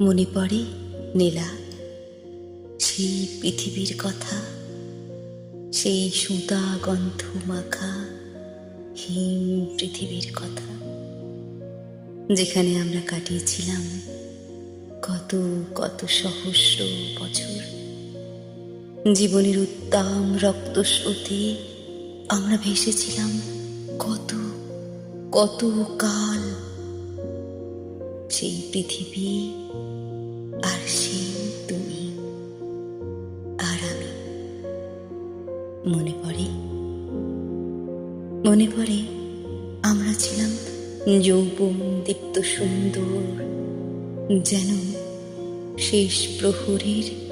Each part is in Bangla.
মনে পড়ে নীলা, সেই পৃথিবীর কথা, সেই সুতা গন্ধ মাখা হিম পৃথিবীর কথা, যেখানে আমরা কাটিয়েছিলাম কত কত সহস্র বছর। জীবনের উত্তাম রক্তস্রোতে আমরা ভেসেছিলাম কত কত কাল সেই পৃথিবী আর সেই তুমি আর আমি। মনে পড়ে? মনে পড়ে আমরা ছিলাম যৌবন দীপ্ত সুন্দর, যেন শেষ প্রহরের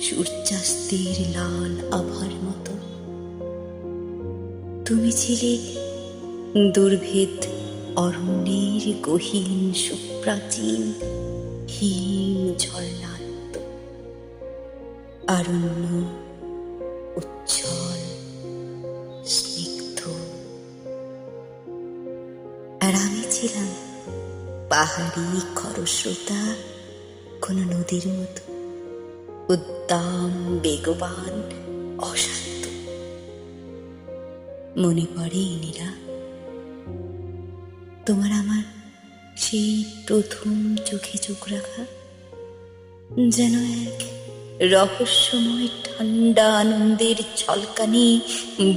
সূর্যাস্তের লাল আভার মতো। তুমি ছিলে দুর্ভেদ অরণ্যের গহীন সুপ্রাচীন হিম ঝর্ণান্ত। আরণ্য উচ্ছল স্নিগ্ধ। আর আমি ছিলাম পাহাড়ি খরস্রোতা, কোনো নদীর মতো। উদ্দাম, বেগবান, অশান্ত। মনে পড়ে ইনিরা। তোমার আমার সেই প্রথম চোখে চোখ রাখা, যেন এক রহস্যময় ঠান্ডা আনন্দের ছলকানি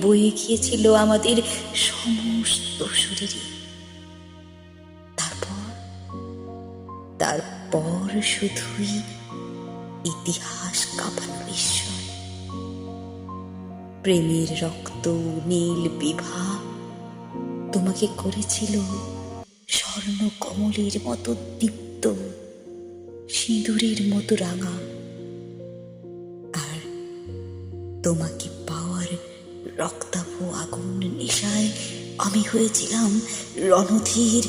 বয়ে গিয়েছিল আমাদের সমস্ত শরীরে। তারপর তারপর শুধুই ইতিহাস কাঁপানো। প্রেমের রক্ত, নীল বিভা তোমাকে করেছিল স্বর্ণ কমলের মতো দীপ্ত সিঁদুরের মতো রাঙা। আর তোমাকে পাওয়ার রক্তাভ আগুন নেশায় আমি হয়েছিলাম রণধীর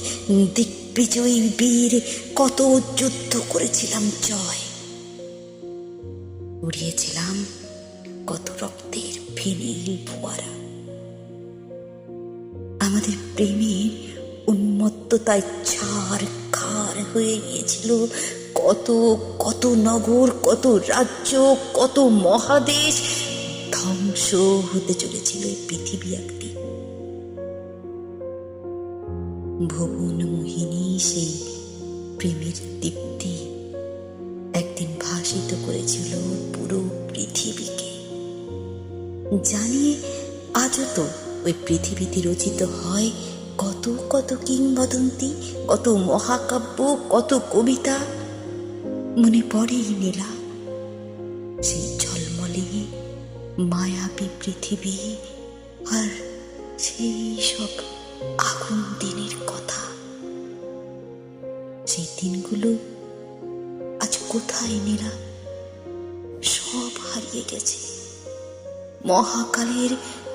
দিগ্বিজয়ী বীর, কত যুদ্ধ করেছিলাম জয়। উড়িয়েছিলাম কত রক্তের ফেনিল ফোয়ারা আমাদের প্রেমের উন্মত্ততায় ছাড় খার হয়ে গিয়েছিল। কত কত নগর, কত রাজ্য, কত মহাদেশ ধ্বংস হতে চলেছিল পৃথিবী একদিন। ভুবন মোহিনী সেই প্রেমের দীপ্তি একদিন ভাসিত করেছিল পুরো পৃথিবীকে। জানিয়ে আজও তো ওই পৃথিবীতে রচিত হয় কত কত কিংবদন্তি, কত মহাকাব্য, কত কবিতা। মনে পড়েই নীলা সেই ঝলমলে মায়াবী পৃথিবী আর সেই সব আগুন দিনের কথা। সেই দিনগুলো আজ কোথায় নীলা? সব হারিয়ে গেছে। মহাকালের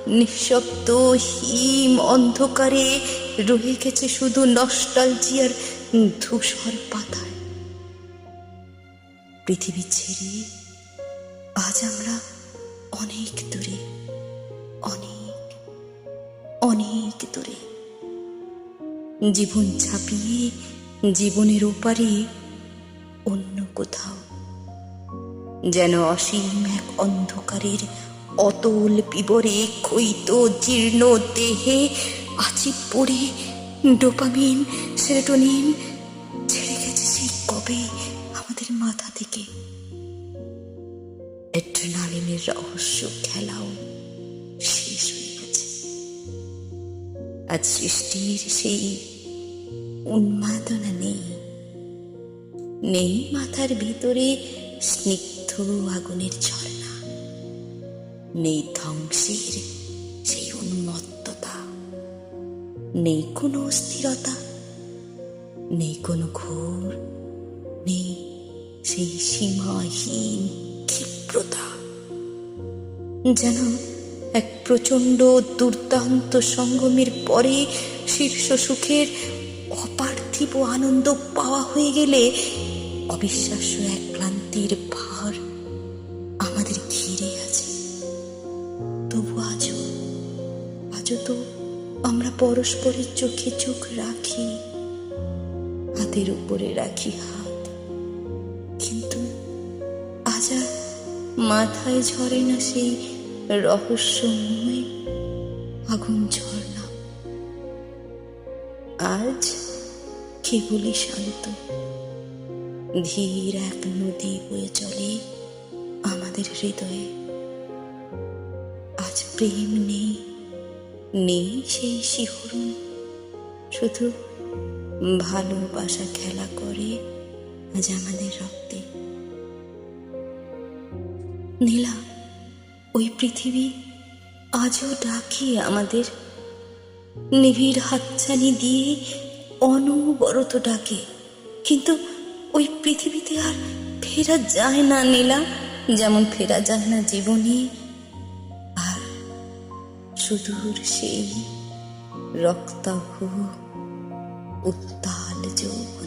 নিঃশব্দ হিম অন্ধকারে রয়ে গেছে শুধু নস্টালজিয়ার ধূসর পাতায়। পৃথিবী ছেড়ে আজ আমরা অনেক দূরে, অনেক অনেক দূরে। জীবন ছাপিয়ে, জীবনের ওপারে অন্য কোথাও। যেন অসীম এক অন্ধকারের অতল বিবরে ক্ষয়িত জীর্ণ দেহে আছি পড়ে ডোপামিন, সেরোটোনিন ছেড়ে গেছে কবে আমাদের মাথা থেকে। অ্যাড্রেনালিনের রহস্য খেলাও শেষ হয়ে গেছে। আজ সৃষ্টির সেই উন্মাদনা নেই। নেই মাথার ভিতরে স্নিগ্ধ আগুনের ঝর্ণা নেই ধ্বংসের সেই উন্মত্ততা, নেই কোনো অস্থিরতা, নেই কোনো ঘোর, নেই সেই সীমাহীন ক্ষিপ্রতা যেন এক প্রচণ্ড দুর্দান্ত সঙ্গমের পরে শীর্ষ সুখের অপার্থিব আনন্দ পাওয়া হয়ে গেলে অবিশ্বাস্য এক ক্লান্তির ভার পরস্পরের চোখে চোখ রাখি, হাতের উপরে রাখি হাত। কিন্তু আজ আর মাথায় ঝরে না সেই রহস্যময় আগুন ঝর্ণা। আজ কেবলই শান্ত। ধীর এক নদী বয়ে চলে আমাদের হৃদয়ে। আজ প্রেম নেই নেই সেই শিহরণ। শুধু ভালোবাসা খেলা করে আজ আমাদের রক্তে। নীলা, ওই পৃথিবী আজও ডাকে আমাদের। নিবিড় হাতছানি দিয়ে অনবরত ডাকে। কিন্তু ওই পৃথিবীতে আর ফেরা যায় না নীলা। যেমন ফেরা যায় না জীবনে সুদূর সেই রক্তাভ উত্তাল যৌবন।